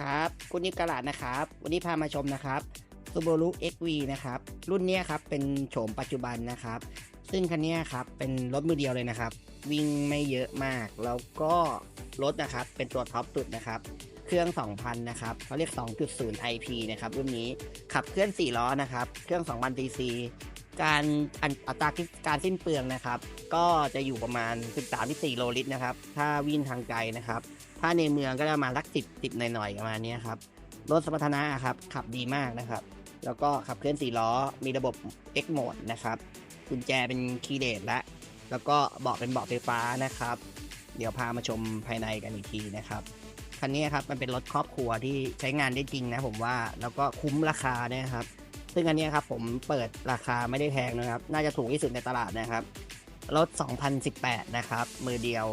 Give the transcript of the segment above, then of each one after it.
ครับคุณนิกกะลาดนะครับ วันนี้พามาชมนะครับ Subaru XV นะครับ รุ่นนี้ครับเป็นโฉมปัจจุบันนะครับ ซึ่งคันนี้ครับเป็นรถมือเดียวเลยนะครับ วิ่งไม่เยอะมาก แล้วก็รถนะครับเป็นตัวท็อปสุดนะครับ เครื่อง 2,000 นะครับเขาเรียก 2.0 IP นะครับรุ่นนี้ขับเคลื่อน 4 ล้อนะครับ เครื่อง 2,000 cc การอัตราการสิ้นเปลืองนะครับ ก็จะอยู่ประมาณ 13-14 โลลิตรนะครับ ถ้าวิ่งทางไกลนะครับ ถ้าในเมืองก็จะมาลักสิบสิบหน่อยๆประมาณนี้ครับ รถสมรรถนะครับ ขับดีมากนะครับ แล้วก็ขับเคลื่อน4ล้อ มีระบบ X Mode นะครับ กุญแจเป็นคีย์เลสและ แล้วก็เบาะเป็นเบาะไฟฟ้านะครับ เดี๋ยวพามาชมภายในกันอีกทีนะครับ คันนี้ครับมันเป็นรถครอบครัวที่ใช้งานได้จริงนะผมว่า แล้วก็คุ้มราคาเนี่ยครับ ซึ่งอันนี้ครับผมเปิดราคาไม่ได้แพงนะครับ น่าจะถูกที่สุดในตลาดนะครับ รถ 2018 นะครับ มือเดียว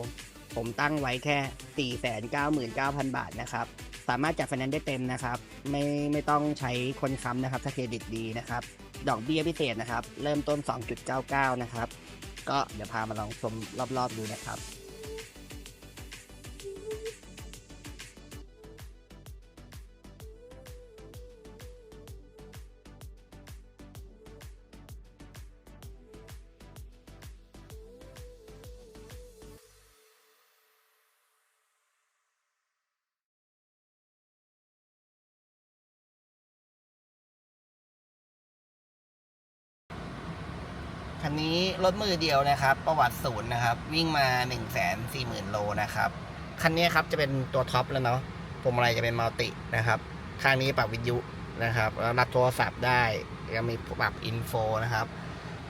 ผมตั้งไว้แค่ 499,000 บาทนะครับ สามารถจัดไฟแนนซ์ได้เต็มนะครับ ไม่ไม่ต้องใช้คนค้ำนะครับ ถ้าเครดิตดีนะครับ ดอกเบี้ยพิเศษนะครับ เริ่มต้น 2.99 นะครับ ก็เดี๋ยวพามาลองชมรอบๆดูนะครับ คันนี้รถมือเดียวนะครับ ประวัติศูนย์นะครับ วิ่งมา 1 4 0 0 0 0 โลนะครับ คันนี้ครับจะเป็นตัวท็อปแล้วเนาะพวงมาลัยจะเป็นมัลตินะครับ ข้างนี้ปรับวิทยุนะครับแล้วรับโทรศัพท์ได้ยังมีปรับอินโฟนะครับ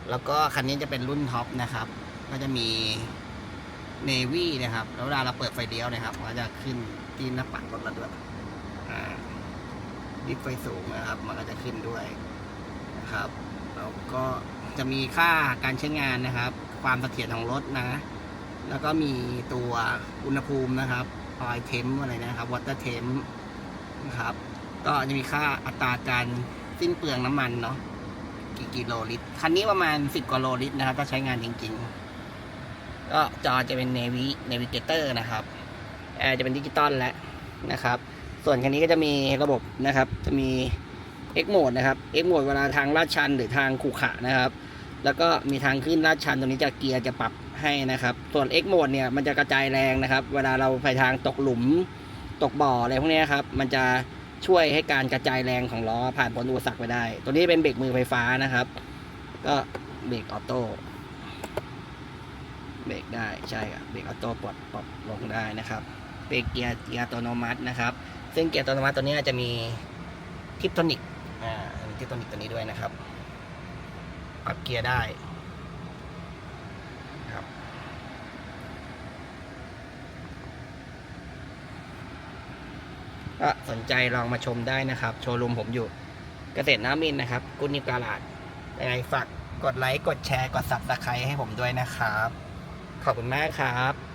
แล้วก็คันนี้จะเป็นรุ่นท็อปนะครับ ก็จะมีเนวี่นะครับ แล้วเวลาเราเปิดไฟเลี้ยวนะครับมันก็จะขึ้นที่หน้าปัดรถเราด้วยดิฟไฟสูงนะครับ มันก็จะขึ้นด้วยนะครับ แล้วก็ จะมีค่าการใช้งานนะครับ ความเสถียรของรถนะ แล้วก็มีตัวอุณหภูมินะครับออยเทมอะไรนะครับวอเตอร์เทมนะครับก็จะมีค่าอัตราการสิ้นเปลืองน้ำมันเนาะกี่กิโลลิตรคันนี้ประมาณ 10กว่าโลลิตรนะครับ ถ้าใช้งานจริงๆ ก็จอจะเป็น Navi Navigator นะครับแอร์จะเป็นดิจิตอลแล้วนะครับ ส่วนคันนี้ก็จะมีระบบนะครับ จะมี X Mode นะครับ X Mode เวลาทางลาดชันหรือทางขรุขระนะครับ แล้วก็มีทางขึ้นลาดชันตรงนี้จะเกียร์จะปรับให้นะครับ ส่วน X Mode เนี่ยมันจะกระจายแรงนะครับ เวลาเราไปทางตกหลุมตกบ่ออะไรพวกนี้ครับ มันจะช่วยให้การกระจายแรงของล้อผ่านพ้นอุปสรรคไปได้ ตัวนี้เป็นเบรกมือไฟฟ้านะครับ ก็เบรกออโต้เบรกได้ใช่ครับเบรกออโต้ปลดปรับลงได้นะครับเบรกเกียร์เกียร์อัตโนมัตินะครับ ซึ่งเกียร์อัตโนมัติตัวนี้จะมีทิปโทนิก อ่ามีทิปโทนิกตัวนี้ด้วยนะครับ ปรับเกียร์ได้ครับก็สนใจลองมาชมได้นะครับ โชว์รูมผมอยู่เกษตรน้ำมินนะครับกุนิกาลาดยังไงฝากกดไลค์ กดแชร์ กดซับสไครต์ให้ผมด้วยนะครับ ขอบคุณมากครับ